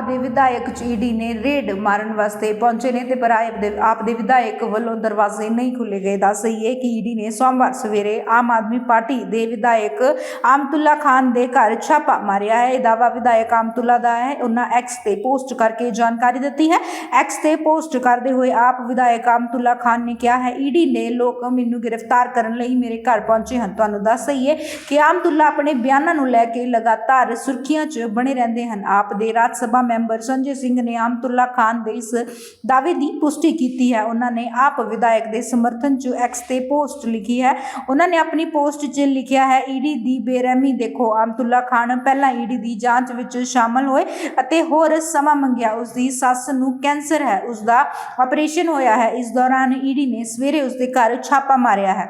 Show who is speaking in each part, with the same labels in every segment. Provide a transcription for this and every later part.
Speaker 1: ਦੇ ਵਿਧਾਇਕ ਈਡੀ ਨੇ ਰੇਡ ਮਾਰਨ ਵਾਸਤੇ ਪਹੁੰਚੇ ਨੇ ਤੇ ਪਰ ਆਪ ਦੇ ਵਿਧਾਇਕ ਵੱਲੋਂ ਦਰਵਾਜ਼ੇ ਨਹੀਂ ਖੁੱਲੇ ਗਏ। ਦੱਸ ਦਈਏ ਕਿ ਈਡੀ ਨੇ ਸੋਮਵਾਰ ਸਵੇਰੇ ਆਮ ਆਦਮੀ ਪਾਰਟੀ ਦੇ ਵਿਧਾਇਕ ਆਮਤੁੱਲਾ ਖਾਨ ਦੇ ਘਰ ਛਾਪਾ ਮਾਰਿਆ ਹੈ। ਇਹ ਦਾਵਾ ਵਿਧਾਇਕ ਆਮਤੁੱਲਾ ਦਾ ਹੈ। ਉਹਨਾਂ ਐਕਸ ਤੇ ਪੋਸਟ ਕਰਕੇ ਜਾਣਕਾਰੀ ਦਿੱਤੀ ਹੈ। ਐਕਸ ਤੇ ਪੋਸਟ ਕਰਦੇ ਹੋਏ ਆਪ ਵਿਧਾਇਕ ਆਮਤੁੱਲਾ ਖਾਨ ਨੇ ਕਿਹਾ ਹੈ, ਈਡੀ ਨੇ ਲੋਕ ਮੈਨੂੰ ਗ੍ਰਿਫਤਾਰ ਕਰਨ ਲਈ ਮੇਰੇ ਘਰ ਪਹੁੰਚੇ ਹਨ। ਤੁਹਾਨੂੰ ਦੱਸ ਦਈਏ ਕਿ ਆਮਤੁੱਲਾ ਆਪਣੇ ਬਿਆਨਾਂ ਨੂੰ ਲੈ ਕੇ ਲਗਾਤਾਰ ਸੁਰਖੀਆਂ 'ਚ ਬਣੇ ਰਹਿੰਦੇ ਹਨ। ਆਪ ਦੇ ਰਾਜ ਸਭਾ ਮੈਂਬਰ ਸੰਜੇ ਸਿੰਘ ਨੇ ਆਮਤੁੱਲਾ ਖਾਨ ਦੇ ਇਸ ਦਾਅਵੇ ਦੀ ਪੁਸ਼ਟੀ ਕੀਤੀ ਹੈ। ਉਹਨਾਂ ਨੇ ਆਪ ਵਿਧਾਇਕ ਦੇ ਸਮਰਥਨ 'ਚ ਐਕਸ ਤੇ ਪੋਸਟ ਲਿਖੀ ਹੈ। ਉਹਨਾਂ ਨੇ ਆਪਣੀ ਪੋਸਟ 'ਚ ਲਿਖਿਆ ਹੈ, ਈਡੀ ਦੀ ਬੇਰਹਿਮੀ ਦੇਖੋ। ਆਮਤੁੱਲਾ ਖਾਨ ਪਹਿਲਾਂ ਈਡੀ ਦੀ ਜਾਂਚ ਵਿੱਚ ਸ਼ਾਮਲ ਹੋਏ ਅਤੇ ਹੋਰ ਸਮਾਂ ਮੰਗਿਆ। ਉਸ ਦੀ ਸੱਸ ਨੂੰ ਕੈਂਸਰ ਹੈ। ਉਸ ਦਾ ਆਪਰੇਸ਼ਨ ਹੋਇਆ ਹੈ। ਇਸ ਦੌਰਾਨ ਈਡੀ ਨੇ ਸਵੇਰੇ ਉਸ ਦੇ ਘਰ ਛਾਪਾ ਮਾਰਿਆ ਹੈ।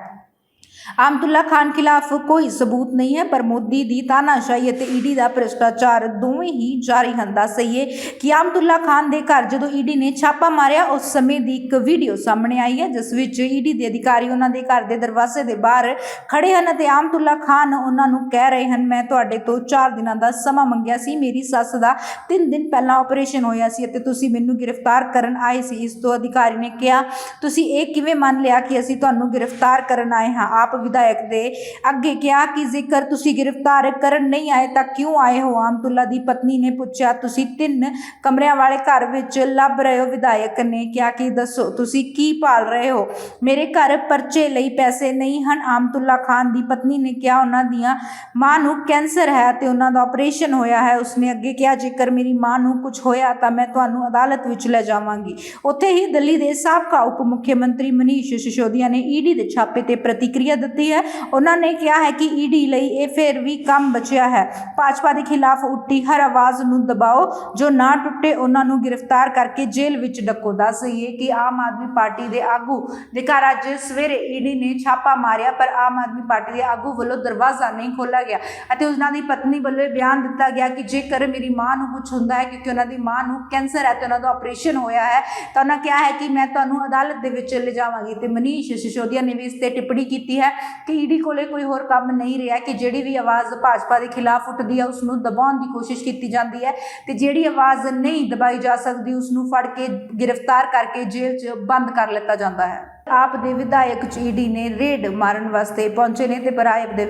Speaker 1: ਆਮਤੁੱਲਾ ਖਾਨ ਖਿਲਾਫ ਕੋਈ ਸਬੂਤ ਨਹੀਂ ਹੈ, ਪਰ ਮੋਦੀ ਦੀ ਤਾਨਾਸ਼ਾਹੀ ਅਤੇ ਈਡੀ ਦਾ ਭ੍ਰਿਸ਼ਟਾਚਾਰ ਦੋਵੇਂ ਹੀ ਜਾਰੀ ਹਨ। ਦੱਸ ਦਈਏ ਕਿ ਆਮਤੁੱਲਾ ਖਾਨ ਦੇ ਘਰ ਜਦੋਂ ਈਡੀ ਨੇ ਛਾਪਾ ਮਾਰਿਆ, ਉਸ ਸਮੇਂ ਦੀ ਇੱਕ ਵੀਡੀਓ ਸਾਹਮਣੇ ਆਈ ਹੈ, ਜਿਸ ਵਿੱਚ ਈਡੀ ਦੇ ਅਧਿਕਾਰੀ ਉਹਨਾਂ ਦੇ ਘਰ ਦੇ ਦਰਵਾਜ਼ੇ ਦੇ ਬਾਹਰ ਖੜੇ ਹਨ ਅਤੇ ਆਮਤੁੱਲਾ ਖਾਨ ਉਹਨਾਂ ਨੂੰ ਕਹਿ ਰਹੇ ਹਨ, ਮੈਂ ਤੁਹਾਡੇ ਤੋਂ 4 ਦਿਨਾਂ ਦਾ ਸਮਾਂ ਮੰਗਿਆ ਸੀ, ਮੇਰੀ ਸੱਸ ਦਾ 3 ਦਿਨ ਪਹਿਲਾਂ ਆਪਰੇਸ਼ਨ ਹੋਇਆ ਸੀ ਅਤੇ ਤੁਸੀਂ ਮੈਨੂੰ ਗ੍ਰਿਫਤਾਰ ਕਰਨ ਆਏ ਸੀ। ਇਸ ਤੋਂ ਅਧਿਕਾਰੀ ਨੇ ਕਿਹਾ, ਤੁਸੀਂ ਇਹ ਕਿਵੇਂ ਮੰਨ ਲਿਆ ਕਿ ਅਸੀਂ ਤੁਹਾਨੂੰ ਗ੍ਰਿਫਤਾਰ ਕਰਨ ਆਏ ਹਾਂ? ਆਪ ਵਿਧਾਇਕ ਦੇ ਅੱਗੇ ਕਿਹਾ ਕਿ ਜ਼ਿਕਰ ਤੁਸੀਂ ਗ੍ਰਿਫਤਾਰ ਕਰਨ ਨਹੀਂ ਆਏ ਤਾਂ ਕਿਉਂ ਆਏ ਹੋ? ਆਮਤੁੱਲਾ ਦੀ ਪਤਨੀ ਨੇ ਪੁੱਛਿਆ, ਤੁਸੀਂ ਤਿੰਨ ਕਮਰਿਆਂ ਵਾਲੇ ਘਰ ਵਿੱਚ ਲੱਭ ਰਹੇ ਹੋ? ਵਿਧਾਇਕ ਨੇ ਕਿਹਾ ਕਿ, ਦੱਸੋ, ਤੁਸੀਂ ਕੀ ਭਾਲ ਰਹੇ ਹੋ? ਮੇਰੇ ਘਰ ਪਰਚੇ ਲਈ ਪੈਸੇ ਨਹੀਂ ਹਨ। ਆਮਤੁੱਲਾ ਖਾਨ ਦੀ ਪਤਨੀ ਨੇ ਕਿਹਾ, ਉਹਨਾਂ ਦੀਆਂ ਮਾਂ ਨੂੰ ਕੈਂਸਰ ਹੈ ਤੇ ਉਹਨਾਂ ਦਾ ਆਪਰੇਸ਼ਨ ਹੋਇਆ ਹੈ। ਉਸਨੇ ਅੱਗੇ ਕਿਹਾ, ਜੇਕਰ ਮੇਰੀ ਮਾਂ ਨੂੰ ਕੁਝ ਹੋਇਆ ਤਾਂ ਮੈਂ ਤੁਹਾਨੂੰ ਅਦਾਲਤ ਵਿੱਚ ਲੈ ਜਾਵਾਂਗੀ। ਉੱਥੇ ਹੀ ਦਿੱਲੀ ਦੇ ਸਾਬਕਾ ਉਪ ਮੁੱਖ ਮੰਤਰੀ ਮਨੀਸ਼ ਸਿਸੋਦੀਆ ਨੇ ਈਡੀ ਦੇ ਛਾਪੇ ਤੇ ਪ੍ਰਤੀਕਿਰਿਆ ਦਿੱਤੀ ਹੈ। ਉਹਨਾਂ ਨੇ ਕਿਹਾ ਹੈ ਕਿ ਈਡੀ ਲਈ ਇਹ ਫਿਰ ਵੀ ਕੰਮ ਬਚਿਆ ਹੈ। ਭਾਜਪਾ ਦੇ ਖਿਲਾਫ ਉੱਠੀ ਹਰ ਆਵਾਜ਼ ਨੂੰ ਦਬਾਓ। ਜੋ ਨਾ ਟੁੱਟੇ ਉਹਨਾਂ ਨੂੰ ਗ੍ਰਿਫਤਾਰ ਕਰਕੇ ਜੇਲ੍ਹ ਵਿੱਚ ਡੱਕੋ। ਦੱਸ ਦਈਏ ਕਿ ਆਮ ਆਦਮੀ ਪਾਰਟੀ ਦੇ ਆਗੂ ਦੇ ਘਰ ਅੱਜ ਸਵੇਰੇ ਈਡੀ ਨੇ ਛਾਪਾ ਮਾਰਿਆ, ਪਰ ਆਮ ਆਦਮੀ ਪਾਰਟੀ ਦੇ ਆਗੂ ਵੱਲੋਂ ਦਰਵਾਜ਼ਾ ਨਹੀਂ ਖੋਲ੍ਹਿਆ ਗਿਆ ਅਤੇ ਉਹਨਾਂ ਦੀ ਪਤਨੀ ਵੱਲੋਂ ਇਹ ਬਿਆਨ ਦਿੱਤਾ ਗਿਆ ਕਿ ਜੇਕਰ ਮੇਰੀ ਮਾਂ ਨੂੰ ਕੁਝ ਹੁੰਦਾ ਹੈ ਕਿਉਂਕਿ ਉਹਨਾਂ ਦੀ ਮਾਂ ਨੂੰ ਕੈਂਸਰ ਹੈ ਤੇ ਉਹਨਾਂ ਦਾ ਆਪਰੇਸ਼ਨ ਹੋਇਆ ਹੈ, ਤਾਂ ਉਹਨਾਂ ਕਿਹਾ ਹੈ ਕਿ ਮੈਂ ਤੁਹਾਨੂੰ ਅਦਾਲਤ ਦੇ ਵਿੱਚ ਲੈ ਜਾਵਾਂਗੀ। ਤੇ ਮਨੀਸ਼ ਸਿਸੋਦੀਆ ਨੇ ਵੀ ਇਸ ਤੇ ਟਿੱਪਣੀ ਕੀਤੀ ਹੈ। ਕਿ ਈਡੀ ਕੋਲੇ ਕੋਈ ਹੋਰ ਕੰਮ ਨਹੀਂ ਰਿਹਾ ਕਿ ਜਿਹੜੀ ਵੀ ਆਵਾਜ਼ ਭਾਜਪਾ ਦੇ ਖਿਲਾਫ ਉੱਠਦੀ ਹੈ ਉਸ ਨੂੰ ਦਬਾਉਣ ਦੀ ਕੋਸ਼ਿਸ਼ ਕੀਤੀ ਜਾਂਦੀ ਹੈ ਤੇ ਜਿਹੜੀ ਆਵਾਜ਼ ਨਹੀਂ ਦਬਾਈ ਜਾ ਸਕਦੀ ਉਸ ਨੂੰ ਫੜ ਕੇ ਗ੍ਰਿਫਤਾਰ ਕਰਕੇ ਜੇਲ੍ਹ 'ਚ ਬੰਦ ਕਰ ਲਿੱਤਾ ਜਾਂਦਾ ਹੈ। ਆਪ ਦੇ ਵਿਧਾਇਕ ਈਡੀ ਨੇ ਰੇਡ ਮਾਰਨ ਵਾਸਤੇ ਪਹੁੰਚੇ ਨੇ ਤੇ ਪਰ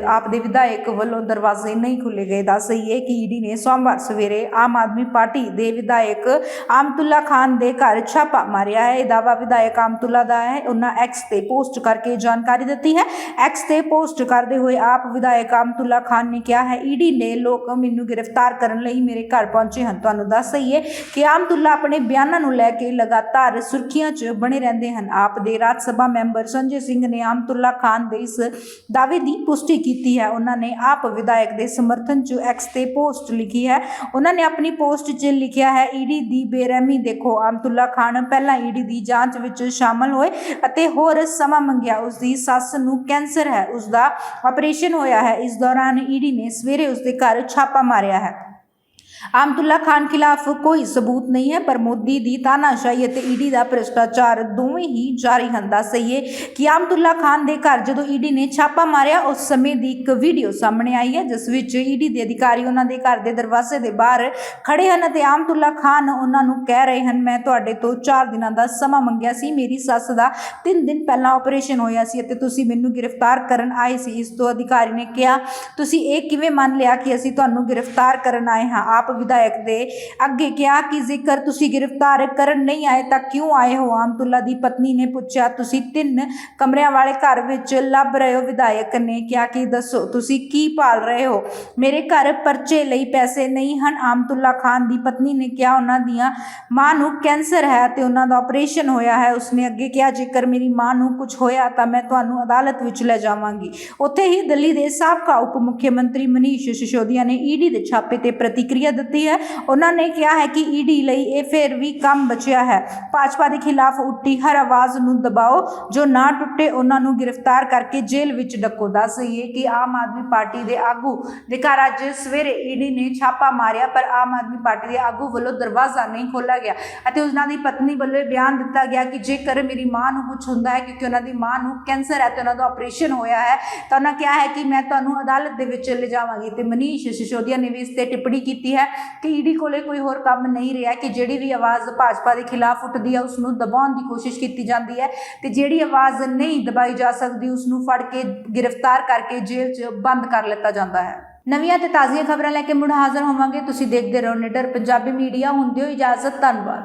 Speaker 1: ਆਪ ਦੇ ਵਿਧਾਇਕ ਵੱਲੋਂ ਦਰਵਾਜ਼ੇ ਨਹੀਂ ਖੁੱਲੇ ਗਏ। ਦੱਸ ਦਈਏ ਕਿ ਈਡੀ ਨੇ ਸੋਮਵਾਰ ਸਵੇਰੇ ਆਮ ਆਦਮੀ ਪਾਰਟੀ ਦੇ ਵਿਧਾਇਕ ਆਮਤੁੱਲਾ ਖਾਨ ਦੇ ਘਰ ਛਾਪਾ ਮਾਰਿਆ ਹੈ। ਇਹ ਦਾਵਾ ਵਿਧਾਇਕ ਆਮਤੁੱਲਾ ਦਾ ਹੈ। ਉਹਨਾਂ ਐਕਸ ਤੇ ਪੋਸਟ ਕਰਕੇ ਜਾਣਕਾਰੀ ਦਿੱਤੀ ਹੈ। ਐਕਸ ਤੇ ਪੋਸਟ ਕਰਦੇ ਹੋਏ ਆਪ ਵਿਧਾਇਕ ਆਮਤੁੱਲਾ ਖਾਨ ਨੇ ਕਿਹਾ ਹੈ, ਈਡੀ ਨੇ ਲੋਕ ਮੈਨੂੰ ਗ੍ਰਿਫਤਾਰ ਕਰਨ ਲਈ ਮੇਰੇ ਘਰ ਪਹੁੰਚੇ ਹਨ। ਤੁਹਾਨੂੰ ਦੱਸ ਦਈਏ ਕਿ ਆਮਤੁੱਲਾ ਆਪਣੇ ਬਿਆਨਾਂ ਨੂੰ ਲੈ ਕੇ ਲਗਾਤਾਰ ਸੁਰਖੀਆਂ 'ਚ ਬਣੇ ਰਹਿੰਦੇ ਹਨ। ਆਪ ਦੇ ਰਾਜ ਸਭਾ ਮੈਂਬਰ ਸੰਜੇ ਸਿੰਘ ਨੇ ਆਮਤੁੱਲਾ ਖਾਨ ਦੇ ਇਸ ਦਾਅਵੇ ਦੀ ਪੁਸ਼ਟੀ ਕੀਤੀ ਹੈ। ਉਹਨਾਂ ਨੇ ਆਪ ਵਿਧਾਇਕ ਦੇ ਸਮਰਥਨ 'ਚ ਐਕਸ ਤੇ ਪੋਸਟ ਲਿਖੀ ਹੈ। ਉਹਨਾਂ ਨੇ ਆਪਣੀ ਪੋਸਟ 'ਚ ਲਿਖਿਆ ਹੈ, ਈਡੀ ਦੀ ਬੇਰਹਿਮੀ ਦੇਖੋ। ਆਮਤੁੱਲਾ ਖਾਨ ਪਹਿਲਾਂ ਈਡੀ ਦੀ ਜਾਂਚ ਵਿੱਚ ਸ਼ਾਮਲ ਹੋਏ ਅਤੇ ਹੋਰ ਸਮਾਂ ਮੰਗਿਆ। ਉਸ ਦੀ ਸੱਸ ਨੂੰ ਕੈਂਸਰ ਹੈ। ਉਸ ਦਾ ਆਪਰੇਸ਼ਨ ਹੋਇਆ ਹੈ। ਇਸ ਦੌਰਾਨ ਈਡੀ ਨੇ ਸਵੇਰੇ ਉਸ ਦੇ ਘਰ ਛਾਪਾ ਮਾਰਿਆ ਹੈ। ਆਮਤੁੱਲਾ ਖਾਨ ਖਿਲਾਫ ਕੋਈ ਸਬੂਤ ਨਹੀਂ ਹੈ, ਪਰ ਮੋਦੀ ਦੀ ਤਾਨਾਸ਼ਾਹੀ ਅਤੇ ਈਡੀ ਦਾ ਭ੍ਰਿਸ਼ਟਾਚਾਰ ਦੋਵੇਂ ਹੀ ਜਾਰੀ ਹਨ ਦੱਸਈਏ ਕਿ ਆਮਤੁੱਲਾ ਖਾਨ ਦੇ ਘਰ ਜਦੋਂ ਈਡੀ ਨੇ ਛਾਪਾ ਮਾਰਿਆ, ਉਸ ਸਮੇਂ ਦੀ ਇੱਕ ਵੀਡੀਓ ਸਾਹਮਣੇ ਆਈ ਹੈ, ਜਿਸ ਵਿੱਚ ਈਡੀ ਦੇ ਅਧਿਕਾਰੀ ਉਹਨਾਂ ਦੇ ਘਰ ਦੇ ਦਰਵਾਜ਼ੇ ਦੇ ਬਾਹਰ ਖੜੇ ਹਨ ਅਤੇ ਆਮਤੁੱਲਾ ਖਾਨ ਉਹਨਾਂ ਨੂੰ ਕਹਿ ਰਹੇ ਹਨ, ਮੈਂ ਤੁਹਾਡੇ ਤੋਂ 4 ਦਿਨਾਂ ਦਾ ਸਮਾਂ ਮੰਗਿਆ ਸੀ, ਮੇਰੀ ਸੱਸ ਦਾ 3 ਦਿਨ ਪਹਿਲਾਂ ਆਪਰੇਸ਼ਨ ਹੋਇਆ ਸੀ ਅਤੇ ਤੁਸੀਂ ਮੈਨੂੰ ਗ੍ਰਿਫਤਾਰ ਕਰਨ ਆਏ ਸੀ। ਇਸ ਤੋਂ ਅਧਿਕਾਰੀ ਨੇ ਕਿਹਾ, ਤੁਸੀਂ ਇਹ ਕਿਵੇਂ ਮੰਨ ਲਿਆ ਕਿ ਅਸੀਂ ਤੁਹਾਨੂੰ ਗ੍ਰਿਫਤਾਰ ਕਰਨ ਆਏ ਹਾਂ? ਆਪ ਵਿਧਾਇਕ ਦੇ ਅੱਗੇ ਕਿਹਾ ਕਿ ਜ਼ਿਕਰ ਤੁਸੀਂ ਗ੍ਰਿਫਤਾਰ ਕਰਨ ਨਹੀਂ ਆਏ ਤਾਂ ਕਿਉਂ ਆਏ ਹੋ? ਆਮਤੁੱਲਾ ਦੀ ਪਤਨੀ ਨੇ ਪੁੱਛਿਆ, ਤੁਸੀਂ ਤਿੰਨ ਕਮਰਿਆਂ ਵਾਲੇ ਘਰ ਵਿੱਚ ਲੱਭ ਰਹੇ ਹੋ? ਵਿਧਾਇਕ ਨੇ ਕਿਹਾ ਕਿ, ਦੱਸੋ, ਤੁਸੀਂ ਕੀ ਭਾਲ ਰਹੇ ਹੋ? ਮੇਰੇ ਘਰ ਪਰਚੇ ਲਈ ਪੈਸੇ ਨਹੀਂ ਹਨ। ਆਮਤੁੱਲਾ ਖਾਨ ਦੀ ਪਤਨੀ ਨੇ ਕਿਹਾ, ਉਹਨਾਂ ਦੀਆਂ ਮਾਂ ਨੂੰ ਕੈਂਸਰ ਹੈ ਤੇ ਉਹਨਾਂ ਦਾ ਆਪਰੇਸ਼ਨ ਹੋਇਆ ਹੈ। ਉਸਨੇ ਅੱਗੇ ਕਿਹਾ, ਜੇਕਰ ਮੇਰੀ ਮਾਂ ਨੂੰ ਕੁਝ ਹੋਇਆ ਤਾਂ ਮੈਂ ਤੁਹਾਨੂੰ ਅਦਾਲਤ ਵਿੱਚ ਲੈ ਜਾਵਾਂਗੀ। ਉੱਥੇ ਹੀ ਦਿੱਲੀ ਦੇ ਸਾਬਕਾ ਉਪ ਮੁੱਖ ਮੰਤਰੀ ਮਨੀਸ਼ ਸਿਸੋਦੀਆ ਨੇ ਈਡੀ ਦੇ ਛਾਪੇ ਤੇ ਪ੍ਰਤੀਕਿਰਿਆ ਦਿੱਤੀ ਹੈ। ਉਹਨਾਂ ਨੇ ਕਿਹਾ ਹੈ ਕਿ ਈਡੀ ਲਈ ਇਹ ਫਿਰ ਵੀ ਕੰਮ ਬਚਿਆ ਹੈ। ਭਾਜਪਾ ਦੇ ਖਿਲਾਫ ਉੱਠੀ ਹਰ ਆਵਾਜ਼ ਨੂੰ ਦਬਾਓ, ਜੋ ਨਾ ਟੁੱਟੇ ਉਹਨਾਂ ਨੂੰ ਗ੍ਰਿਫਤਾਰ ਕਰਕੇ ਜੇਲ੍ਹ ਵਿੱਚ ਡੱਕੋ। ਦੱਸ ਦਈਏ ਕਿ ਆਮ ਆਦਮੀ ਪਾਰਟੀ ਦੇ ਆਗੂ ਦੇ ਘਰ ਅੱਜ ਸਵੇਰੇ ਈਡੀ ਨੇ ਛਾਪਾ ਮਾਰਿਆ, ਪਰ ਆਮ ਆਦਮੀ ਪਾਰਟੀ ਦੇ ਆਗੂ ਵੱਲੋਂ ਦਰਵਾਜ਼ਾ ਨਹੀਂ ਖੋਲ੍ਹਿਆ ਗਿਆ ਅਤੇ ਉਹਨਾਂ ਦੀ ਪਤਨੀ ਵੱਲੋਂ ਇਹ ਬਿਆਨ ਦਿੱਤਾ ਗਿਆ ਕਿ ਜੇਕਰ ਮੇਰੀ ਮਾਂ ਨੂੰ ਕੁਝ ਹੁੰਦਾ ਹੈ, ਕਿਉਂਕਿ ਉਹਨਾਂ ਦੀ ਮਾਂ ਨੂੰ ਕੈਂਸਰ ਹੈ ਤੇ ਉਹਨਾਂ ਦਾ ਆਪਰੇਸ਼ਨ ਹੋਇਆ ਹੈ, ਤਾਂ ਉਹਨਾਂ ਕਿਹਾ ਹੈ ਕਿ ਮੈਂ ਤੁਹਾਨੂੰ ਅਦਾਲਤ ਦੇ ਵਿੱਚ ਲਿਜਾਵਾਂਗੀ। ਤੇ ਮਨੀਸ਼ ਸਿਸੋਦੀਆ ਨੇ ਵੀ ਇਸ ਤੇ ਟਿੱਪਣੀ ਕੀਤੀ ਹੈ। ਕਿ ਈਡੀ ਕੋਲੇ ਕੋਈ ਹੋਰ ਕੰਮ ਨਹੀਂ ਰਿਹਾ ਕਿ ਜਿਹੜੀ ਵੀ ਆਵਾਜ਼ ਭਾਜਪਾ ਦੇ ਖਿਲਾਫ ਉੱਠਦੀ ਹੈ ਉਸ ਨੂੰ ਦਬਾਉਣ ਦੀ ਕੋਸ਼ਿਸ਼ ਕੀਤੀ ਜਾਂਦੀ ਹੈ ਤੇ ਜਿਹੜੀ ਆਵਾਜ਼ ਨਹੀਂ ਦਬਾਈ ਜਾ ਸਕਦੀ ਉਸ ਨੂੰ ਫੜ ਕੇ ਗ੍ਰਿਫਤਾਰ ਕਰਕੇ ਜੇਲ੍ਹ 'ਚ ਬੰਦ ਕਰ ਲਿੱਤਾ ਜਾਂਦਾ ਹੈ। ਨਵੀਆਂ ਤੇ ਤਾਜ਼ੀਆਂ ਖਬਰਾਂ ਲੈ ਕੇ ਮੁੜ ਹਾਜ਼ਰ ਹੋਵਾਂਗੇ। ਤੁਸੀਂ ਦੇਖਦੇ ਰਹੋ ਨਿਡਰ ਪੰਜਾਬੀ ਮੀਡੀਆ। ਹੁੰਦੇ ਹੋ ਇਜਾਜ਼ਤ। ਧੰਨਵਾਦ।